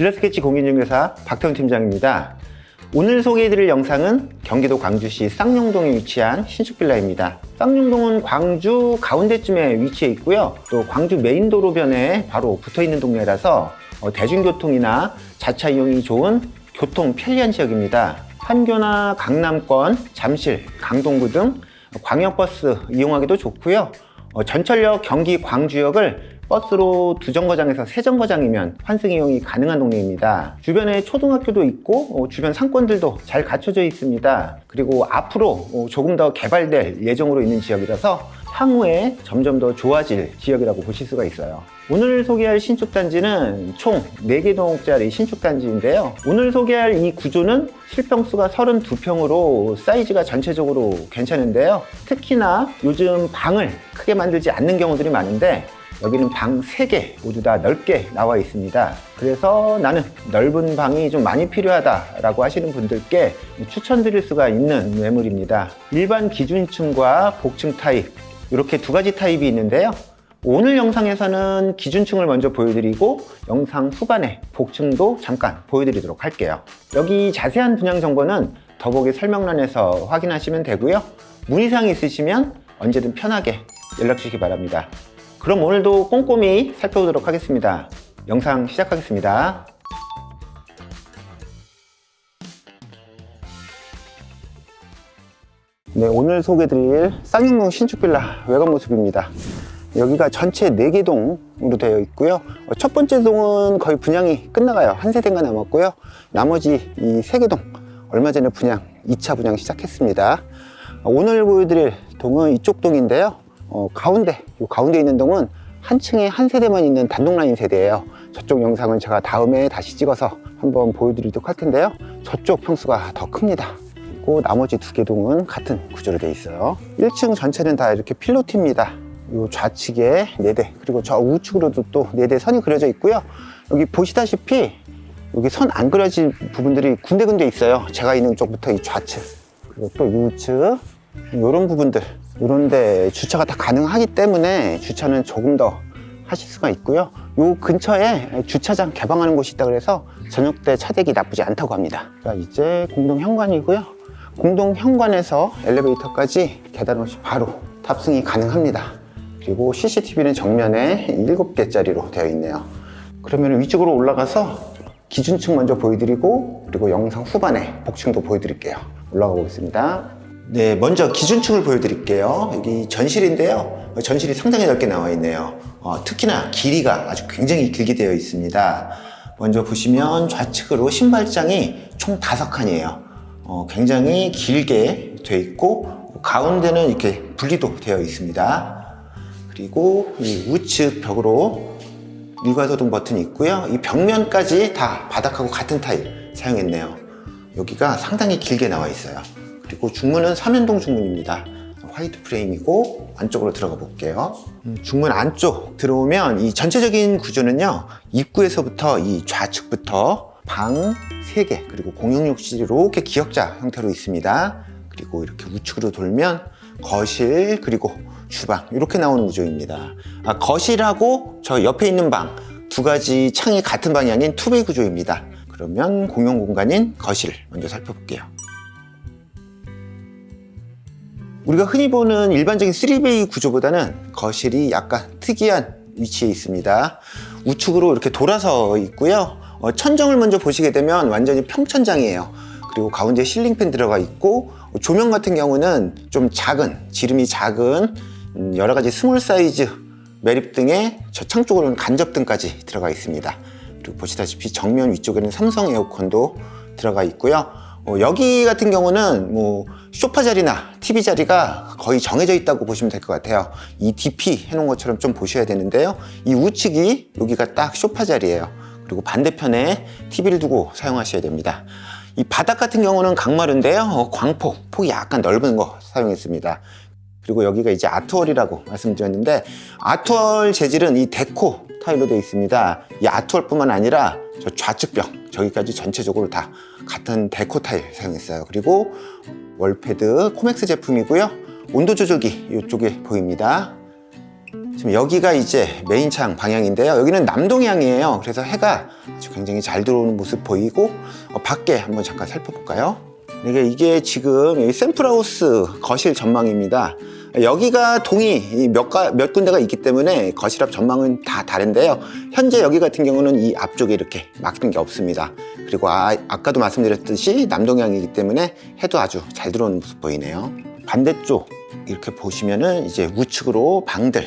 빌라스케치 공인중개사 박태훈 팀장입니다. 오늘 소개해드릴 영상은 경기도 광주시 쌍용동에 위치한 신축빌라입니다. 쌍용동은 광주 가운데쯤에 위치해 있고요. 또 광주 메인도로변에 바로 붙어 있는 동네라서 어, 대중교통이나 자차 이용이 좋은 교통 편리한 지역입니다. 판교나 강남권, 잠실, 강동구 등 광역버스 이용하기도 좋고요. 어, 전철역 경기 광주역을 버스로 두 정거장에서 세 정거장이면 환승 이용이 가능한 동네입니다. 주변에 초등학교도 있고 어, 주변 상권들도 잘 갖춰져 있습니다. 그리고 앞으로 어, 조금 더 개발될 예정으로 있는 지역이라서 향후에 점점 더 좋아질 지역이라고 보실 수가 있어요. 오늘 소개할 신축단지는 총 4개 동짜리 신축단지인데요. 오늘 소개할 이 구조는 실평수가 32평으로 사이즈가 전체적으로 괜찮은데요. 특히나 요즘 방을 크게 만들지 않는 경우들이 많은데 여기는 방 3개 모두 다 넓게 나와 있습니다. 그래서 나는 넓은 방이 좀 많이 필요하다라고 하시는 분들께 추천드릴 수가 있는 매물입니다. 일반 기준층과 복층 타입 이렇게 두 가지 타입이 있는데요. 오늘 영상에서는 기준층을 먼저 보여드리고 영상 후반에 복층도 잠깐 보여드리도록 할게요. 여기 자세한 분양 정보는 더보기 설명란에서 확인하시면 되고요. 문의사항 있으시면 언제든 편하게 연락 주시기 바랍니다. 그럼 오늘도 꼼꼼히 살펴보도록 하겠습니다. 영상 시작하겠습니다. 네, 오늘 소개드릴 쌍용동 신축빌라 외관 모습입니다. 여기가 전체 4개 동으로 되어 있고요. 어, 첫 번째 동은 거의 분양이 끝나가요. 한 세대가 남았고요. 나머지 이 3개 동 얼마 전에 분양, 2차 분양 시작했습니다. 어, 오늘 보여드릴 동은 이쪽 동인데요. 어, 가운데, 이 가운데 있는 동은 한 층에 한 세대만 있는 단독 라인 세대예요. 저쪽 영상은 제가 다음에 다시 찍어서 한번 보여드리도록 할 텐데요. 저쪽 평수가 더 큽니다. 그리고 나머지 두 개 동은 같은 구조로 되어 있어요. 1층 전체는 다 이렇게 필로티입니다. 요 좌측에 4대, 그리고 저 우측으로도 또 4대 선이 그려져 있고요. 여기 보시다시피 여기 선 안 그려진 부분들이 군데군데 있어요. 제가 있는 쪽부터 이 좌측, 그리고 또 우측, 이런 부분들, 이런데 주차가 다 가능하기 때문에 주차는 조금 더 하실 수가 있고요. 요 근처에 주차장 개방하는 곳이 있다 그래서 저녁 때 차대기 나쁘지 않다고 합니다. 자, 이제 공동 현관이고요. 공동 현관에서 엘리베이터까지 계단 없이 바로 탑승이 가능합니다. 그리고 CCTV는 정면에 7개짜리로 되어 있네요. 그러면 위쪽으로 올라가서 기준층 먼저 보여드리고 그리고 영상 후반에 복층도 보여드릴게요. 올라가 보겠습니다. 네, 먼저 기준층을 보여드릴게요. 여기 전실인데요. 전실이 상당히 넓게 나와 있네요. 어, 특히나 길이가 아주 굉장히 길게 되어 있습니다. 먼저 보시면 좌측으로 신발장이 총 다섯 칸이에요. 어, 굉장히 길게 되어 있고 가운데는 이렇게 분리도 되어 있습니다. 그리고 이 우측 벽으로 일괄소등 버튼이 있고요. 이 벽면까지 다 바닥하고 같은 타일 사용했네요. 여기가 상당히 길게 나와 있어요. 그리고 중문은 삼연동 중문입니다. 화이트 프레임이고 안쪽으로 들어가 볼게요. 음, 중문 안쪽 들어오면 이 전체적인 구조는요. 입구에서부터 이 좌측부터 방 3개 그리고 공용욕실이 이렇게 기역자 형태로 있습니다. 그리고 이렇게 우측으로 돌면 거실 그리고 주방 이렇게 나오는 구조입니다. 아, 거실하고 저 옆에 있는 방 두 가지 창이 같은 아닌 투베이 구조입니다. 그러면 공용 공간인 거실 먼저 살펴볼게요. 우리가 흔히 보는 일반적인 3베이 구조보다는 거실이 약간 특이한 위치에 있습니다. 우측으로 이렇게 돌아서 있고요. 어, 천정을 먼저 보시게 되면 완전히 평천장이에요. 그리고 가운데 실링팬 들어가 있고 조명 같은 경우는 좀 작은 지름이 작은 음, 여러 가지 스몰 사이즈 매립등에 저창 쪽으로는 간접등까지 들어가 있습니다. 그리고 보시다시피 정면 위쪽에는 삼성 에어컨도 들어가 있고요. 어, 여기 같은 경우는 뭐 소파 자리나 TV 자리가 거의 정해져 있다고 보시면 될 것 같아요. 이 DP 해놓은 것처럼 좀 보셔야 되는데요. 이 우측이 여기가 딱 소파 자리예요. 그리고 반대편에 TV를 두고 사용하셔야 됩니다. 이 바닥 같은 경우는 강마루인데요. 어, 광폭, 폭이 약간 넓은 거 사용했습니다. 그리고 여기가 이제 아트월이라고 말씀드렸는데 아트월 재질은 이 데코 타일로 되어 있습니다. 이 아트월뿐만 아니라 저 좌측벽 저기까지 전체적으로 다 같은 데코 타일 사용했어요. 그리고 월패드 코맥스 제품이고요. 온도 조절기 이쪽에 보입니다. 지금 여기가 이제 메인창 방향인데요. 여기는 남동향이에요. 그래서 해가 아주 굉장히 잘 들어오는 모습 보이고 어, 밖에 한번 잠깐 살펴볼까요? 이게, 이게 지금 여기 샘플하우스 거실 전망입니다. 여기가 동이 몇, 가, 몇 군데가 있기 때문에 거실 앞 전망은 다 다른데요. 현재 여기 같은 경우는 이 앞쪽에 이렇게 막힌 게 없습니다. 그리고 아, 아까도 말씀드렸듯이 남동향이기 때문에 해도 아주 잘 들어오는 모습 보이네요. 반대쪽 이렇게 보시면은 이제 우측으로 방들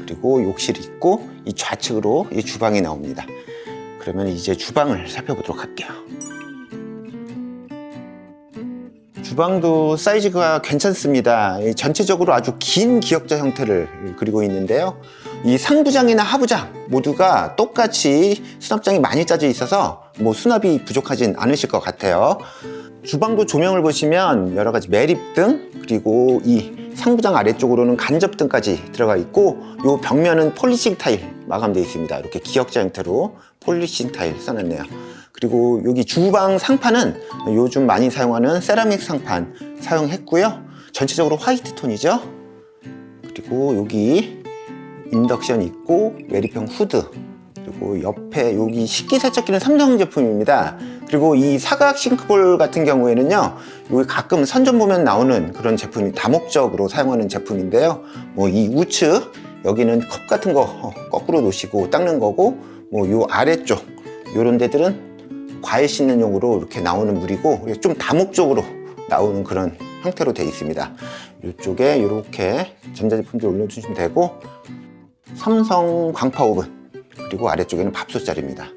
그리고 욕실이 있고 이 좌측으로 이 주방이 나옵니다. 그러면 이제 주방을 살펴보도록 할게요. 주방도 사이즈가 괜찮습니다. 이 전체적으로 아주 긴 기역자 형태를 그리고 있는데요. 이 상부장이나 하부장 모두가 똑같이 수납장이 많이 짜져 있어서 뭐 수납이 부족하진 않으실 것 같아요. 주방도 조명을 보시면 여러 가지 매립등 그리고 이 상부장 아래쪽으로는 간접등까지 들어가 있고 이 벽면은 폴리싱 타일 마감되어 있습니다. 이렇게 기역자 형태로 폴리싱 타일 써놨네요. 그리고 여기 주방 상판은 요즘 많이 사용하는 세라믹 상판 사용했고요. 전체적으로 화이트 톤이죠. 그리고 여기 인덕션 있고 메리평 후드 그리고 옆에 여기 식기 세척기는 삼성 제품입니다. 그리고 이 사각 싱크볼 같은 경우에는요, 여기 가끔 선전 보면 나오는 그런 제품이 다목적으로 사용하는 제품인데요. 뭐 이 우측 여기는 컵 같은 거 어, 거꾸로 놓으시고 닦는 거고, 뭐 요 아래쪽 요런 데들은 과일 씻는 용으로 이렇게 나오는 물이고 좀 다목적으로 나오는 그런 형태로 되어 있습니다. 이쪽에 이렇게 전자제품들 올려주시면 되고 삼성 광파 오븐 그리고 아래쪽에는 밥솥 자리입니다.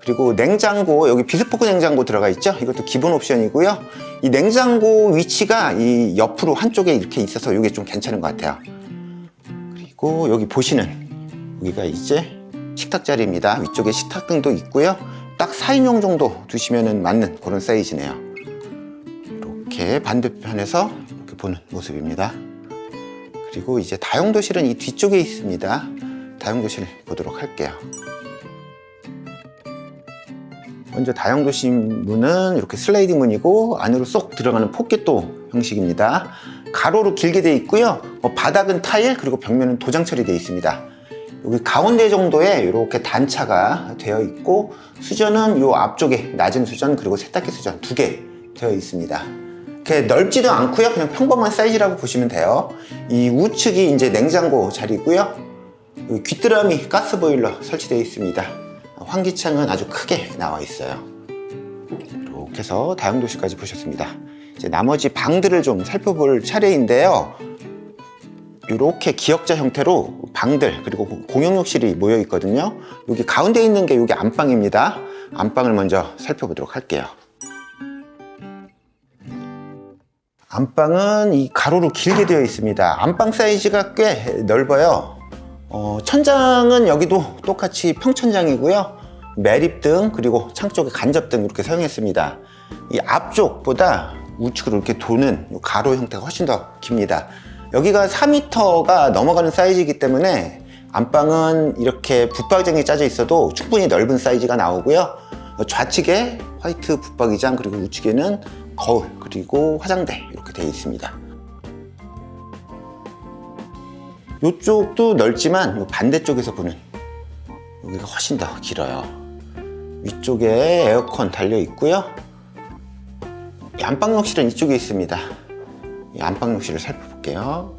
그리고 냉장고 여기 비스포크 냉장고 들어가 있죠? 이것도 기본 옵션이고요. 이 냉장고 위치가 이 옆으로 한쪽에 이렇게 있어서 이게 좀 괜찮은 것 같아요. 그리고 여기 보시는 여기가 이제 식탁 자리입니다. 위쪽에 식탁등도 있고요 딱 4인용 정도 두시면 맞는 그런 사이즈네요 이렇게 반대편에서 이렇게 보는 모습입니다 그리고 이제 다용도실은 이 뒤쪽에 있습니다 다용도실 보도록 할게요 먼저 다용도실 문은 이렇게 슬라이딩 문이고 안으로 쏙 들어가는 포켓도 형식입니다. 가로로 길게 되어 있고요. 어, 바닥은 타일 그리고 벽면은 도장 처리되어 있습니다. 여기 가운데 정도에 이렇게 단차가 되어 있고 수전은 이 앞쪽에 낮은 수전 그리고 세탁기 수전 두 개 되어 있습니다. 이렇게 넓지도 않고요. 그냥 평범한 사이즈라고 보시면 돼요. 이 우측이 이제 냉장고 자리고요. 여기 귀뚜라미 가스 보일러 설치되어 있습니다. 환기창은 아주 크게 나와 있어요. 이렇게 해서 다용도실까지 보셨습니다. 이제 나머지 방들을 좀 살펴볼 차례인데요. 이렇게 기역자 형태로 방들 그리고 공용욕실이 모여 있거든요. 여기 가운데 있는 게 여기 안방입니다. 안방을 먼저 살펴보도록 할게요. 안방은 이 가로로 길게 되어 있습니다. 안방 사이즈가 꽤 넓어요. 어, 천장은 여기도 똑같이 평천장이고요. 매립등 그리고 창 쪽에 간접등 이렇게 사용했습니다. 이 앞쪽보다 우측으로 이렇게 도는 이 가로 형태가 훨씬 더 깁니다. 여기가 4m가 넘어가는 사이즈이기 때문에 안방은 이렇게 붙박이장이 짜져 있어도 충분히 넓은 사이즈가 나오고요. 좌측에 화이트 붙박이장 그리고 우측에는 거울 그리고 화장대 이렇게 되어 있습니다. 이쪽도 넓지만 요 반대쪽에서 보는 여기가 훨씬 더 길어요. 위쪽에 에어컨 달려 있고요. 이 안방 욕실은 이쪽에 있습니다. 이 안방 욕실을 살펴 볼게요.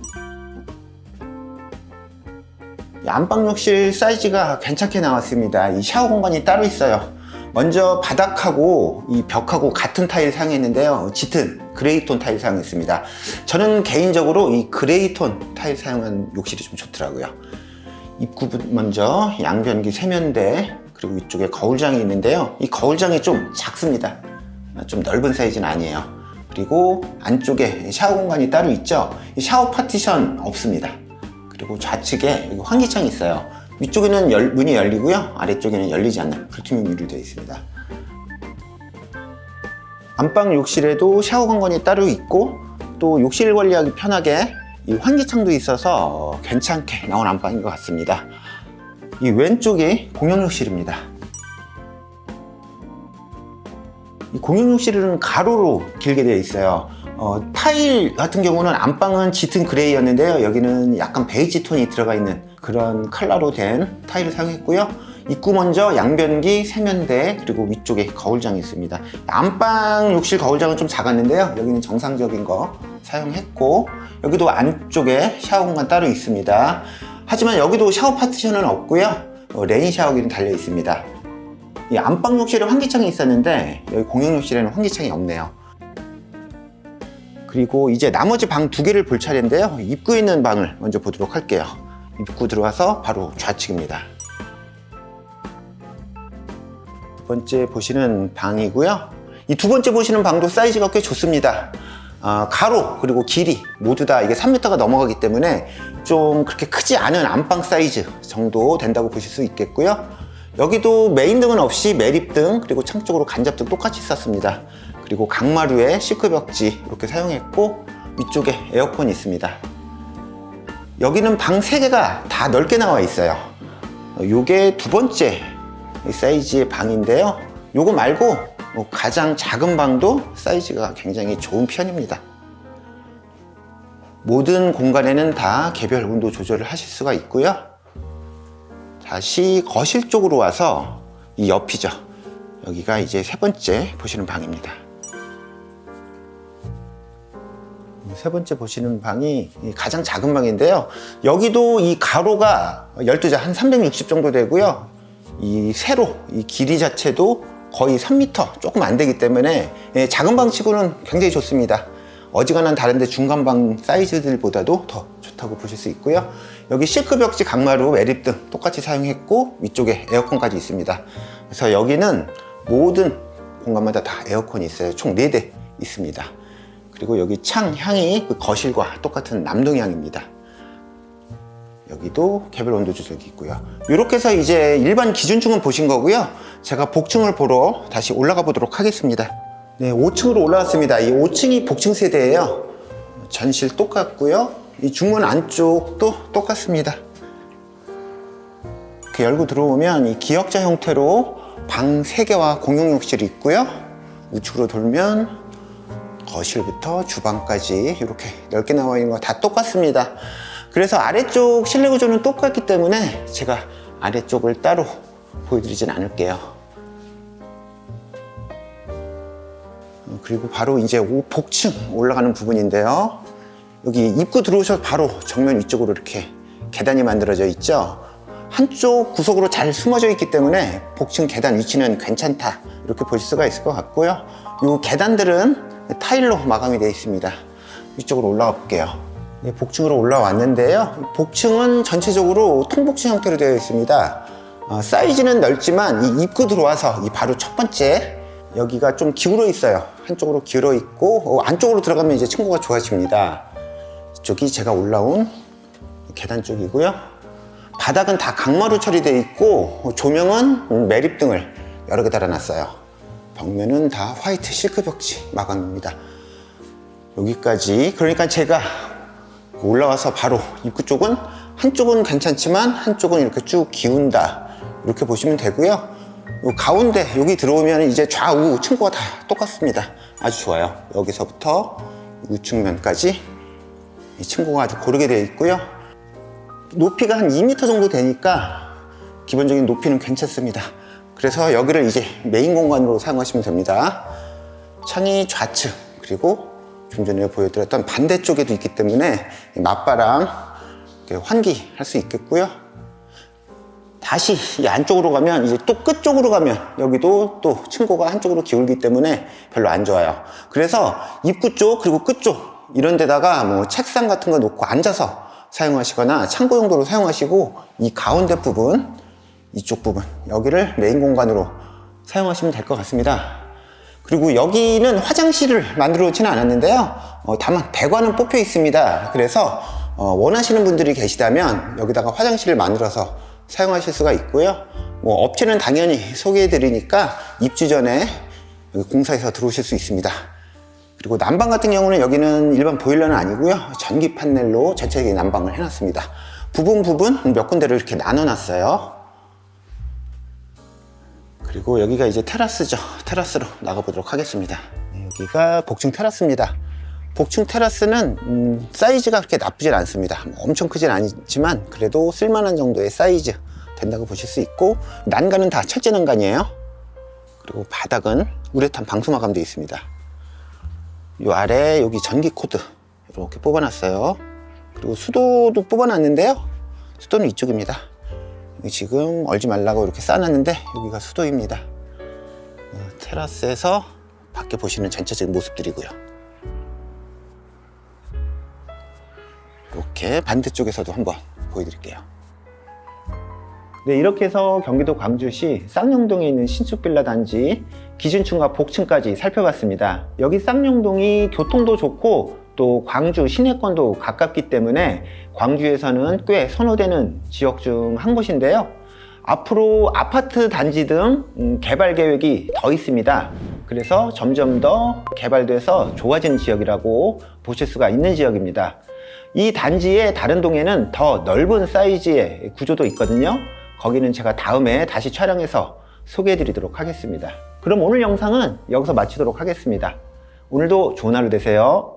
이 안방 욕실 사이즈가 괜찮게 나왔습니다. 이 샤워 공간이 따로 있어요. 먼저 바닥하고 이 벽하고 같은 타일 사용했는데요. 짙은 그레이톤 타일 사용했습니다. 저는 개인적으로 이 그레이톤 타일 사용한 욕실이 좀 좋더라고요. 입구부터 먼저 양변기 세면대 그리고 이쪽에 거울장이 있는데요. 이 거울장이 좀 작습니다. 좀 넓은 사이즈는 아니에요. 그리고 안쪽에 샤워 공간이 따로 있죠. 이 샤워 파티션 없습니다. 그리고 좌측에 환기창이 있어요. 위쪽에는 열- 문이 열리고요. 아래쪽에는 열리지 않는 불투명 유리로 되어 있습니다. 안방 욕실에도 샤워 공간이 따로 있고 또 욕실 관리하기 편하게 이 환기창도 있어서 괜찮게 나온 안방인 것 같습니다. 이 왼쪽이 공용욕실입니다. 이 공용욕실은 가로로 길게 되어 있어요. 어, 타일 같은 경우는 안방은 짙은 그레이였는데요. 여기는 약간 베이지 톤이 들어가 있는 그런 컬러로 된 타일을 사용했고요. 입구 먼저 양변기, 세면대 그리고 위쪽에 거울장이 있습니다. 안방 욕실 거울장은 좀 작았는데요. 여기는 정상적인 거 사용했고 여기도 안쪽에 샤워 공간 따로 있습니다. 하지만 여기도 샤워 파티션은 없고요. 어, 레인 샤워기는 달려 있습니다. 이 안방 욕실에 환기창이 있었는데 여기 공용 욕실에는 환기창이 없네요. 그리고 이제 나머지 방 두 개를 볼 차례인데요. 입구에 있는 방을 먼저 보도록 할게요. 입구 들어와서 바로 좌측입니다. 두 번째 보시는 방이고요. 이 두 번째 보시는 방도 사이즈가 꽤 좋습니다. 아, 가로 그리고 길이 모두 다 이게 3m가 넘어가기 때문에 좀 그렇게 크지 않은 안방 사이즈 정도 된다고 보실 수 있겠고요. 여기도 메인 등은 없이 매립 등 그리고 창 쪽으로 간접 등 똑같이 썼습니다. 그리고 강마루에 시크 벽지 이렇게 사용했고 위쪽에 에어컨이 있습니다. 여기는 방 3개가 다 넓게 나와 있어요. 요게 두 번째 사이즈의 방인데요. 요거 말고 뭐 가장 작은 방도 사이즈가 굉장히 좋은 편입니다. 모든 공간에는 다 개별 온도 조절을 하실 수가 있고요. 다시 거실 쪽으로 와서 이 옆이죠. 여기가 이제 세 번째 보시는 방입니다. 세 번째 보시는 방이 가장 작은 방인데요. 여기도 이 가로가 12자 한 360 정도 되고요. 이 세로, 이 길이 자체도 거의 3m 조금 안 되기 때문에 예, 작은 방 치고는 굉장히 좋습니다. 어지간한 다른데 중간 방 사이즈들보다도 더 좋다고 보실 수 있고요. 여기 실크 벽지 강마루 매립 등 똑같이 사용했고 위쪽에 에어컨까지 있습니다. 그래서 여기는 모든 공간마다 다 에어컨이 있어요. 총 4대 있습니다. 그리고 여기 창 향이 그 거실과 똑같은 남동향입니다. 여기도 개별 온도 조절기 있고요. 이렇게 해서 이제 일반 기준층은 보신 거고요. 제가 복층을 보러 다시 올라가 보도록 하겠습니다. 네, 5층으로 올라왔습니다. 이 5층이 복층 세대예요. 전실 똑같고요. 이 중문 안쪽도 똑같습니다. 이렇게 열고 들어오면 이 기역자 형태로 방 3개와 공용 욕실이 있고요. 우측으로 돌면 거실부터 주방까지 이렇게 넓게 나와 있는 거 다 똑같습니다. 그래서 아래쪽 실내 구조는 똑같기 때문에 제가 아래쪽을 따로 보여드리진 않을게요. 어, 그리고 바로 이제 오- 복층 올라가는 부분인데요. 여기 입구 들어오셔서 바로 정면 위쪽으로 이렇게 계단이 만들어져 있죠. 한쪽 구석으로 잘 숨어져 있기 때문에 복층 계단 위치는 괜찮다 이렇게 볼 수가 있을 것 같고요. 이 계단들은 타일로 마감이 되어 있습니다. 위쪽으로 올라가 볼게요. 네, 복층으로 올라왔는데요. 복층은 전체적으로 통복층 형태로 되어 있습니다. 어, 사이즈는 넓지만 이 입구 들어와서 이 바로 첫 번째 여기가 좀 기울어 있어요. 한쪽으로 기울어 있고 어, 안쪽으로 들어가면 이제 층고가 좋아집니다. 이쪽이 제가 올라온 계단 쪽이고요. 바닥은 다 강마루 처리되어 있고 어, 조명은 매립등을 여러 개 달아놨어요. 벽면은 다 화이트 실크 벽지 마감입니다. 여기까지 그러니까 제가 올라와서 바로 입구 쪽은 한쪽은 괜찮지만 한쪽은 이렇게 쭉 기운다 이렇게 보시면 되고요 요 가운데 여기 들어오면 이제 좌우 층고가 다 똑같습니다 아주 좋아요 여기서부터 우측면까지 이 층고가 아주 고르게 되어 있고요 높이가 한 2m 정도 되니까 기본적인 높이는 괜찮습니다 그래서 여기를 이제 메인 공간으로 사용하시면 됩니다 창이 좌측 그리고 좀 전에 보여드렸던 반대쪽에도 있기 때문에 이 맞바람 이렇게 환기 할 수 있겠고요. 다시 이 안쪽으로 가면 이제 또 끝쪽으로 가면 여기도 또 층고가 한쪽으로 기울기 때문에 별로 안 좋아요. 그래서 입구 쪽 그리고 끝쪽 이런 데다가 뭐 책상 같은 거 놓고 앉아서 사용하시거나 창고 용도로 사용하시고 이 가운데 부분 이쪽 부분 여기를 메인 공간으로 사용하시면 될 것 같습니다. 그리고 여기는 화장실을 만들어 놓지는 않았는데요. 어, 다만 배관은 뽑혀 있습니다. 그래서 어, 원하시는 분들이 계시다면 여기다가 화장실을 만들어서 사용하실 수가 있고요. 뭐 업체는 당연히 소개해 드리니까 입주 전에 여기 공사해서 들어오실 수 있습니다. 그리고 난방 같은 경우는 여기는 일반 보일러는 아니고요. 전기 판넬로 전체적인 난방을 해놨습니다. 부분 부분 몇 군데를 이렇게 나눠놨어요. 그리고 여기가 이제 테라스죠. 테라스로 나가보도록 하겠습니다. 네, 여기가 복층 테라스입니다. 복층 테라스는 음, 사이즈가 그렇게 나쁘진 않습니다. 뭐 엄청 크진 않지만 그래도 쓸만한 정도의 사이즈 된다고 보실 수 있고 난간은 다 철제 난간이에요. 그리고 바닥은 우레탄 방수마감 되어 있습니다. 이 아래 여기 전기 코드 이렇게 뽑아놨어요. 그리고 수도도 뽑아놨는데요. 수도는 이쪽입니다. 지금 얼지 말라고 이렇게 쌓아놨는데 여기가 수도입니다. 어, 테라스에서 밖에 보시는 전체적인 모습들이고요. 이렇게 반대쪽에서도 한번 보여드릴게요. 네, 이렇게 해서 경기도 광주시 쌍용동에 있는 신축 빌라 단지 기준층과 복층까지 살펴봤습니다. 여기 쌍용동이 교통도 좋고 또 광주 시내권도 가깝기 때문에 광주에서는 꽤 선호되는 지역 중 한 곳인데요. 앞으로 아파트 단지 등 음, 개발 계획이 더 있습니다. 그래서 점점 더 개발돼서 좋아지는 지역이라고 보실 수가 있는 지역입니다. 이 단지의 다른 동에는 더 넓은 사이즈의 구조도 있거든요. 거기는 제가 다음에 다시 촬영해서 소개해 드리도록 하겠습니다. 그럼 오늘 영상은 여기서 마치도록 하겠습니다. 오늘도 좋은 하루 되세요.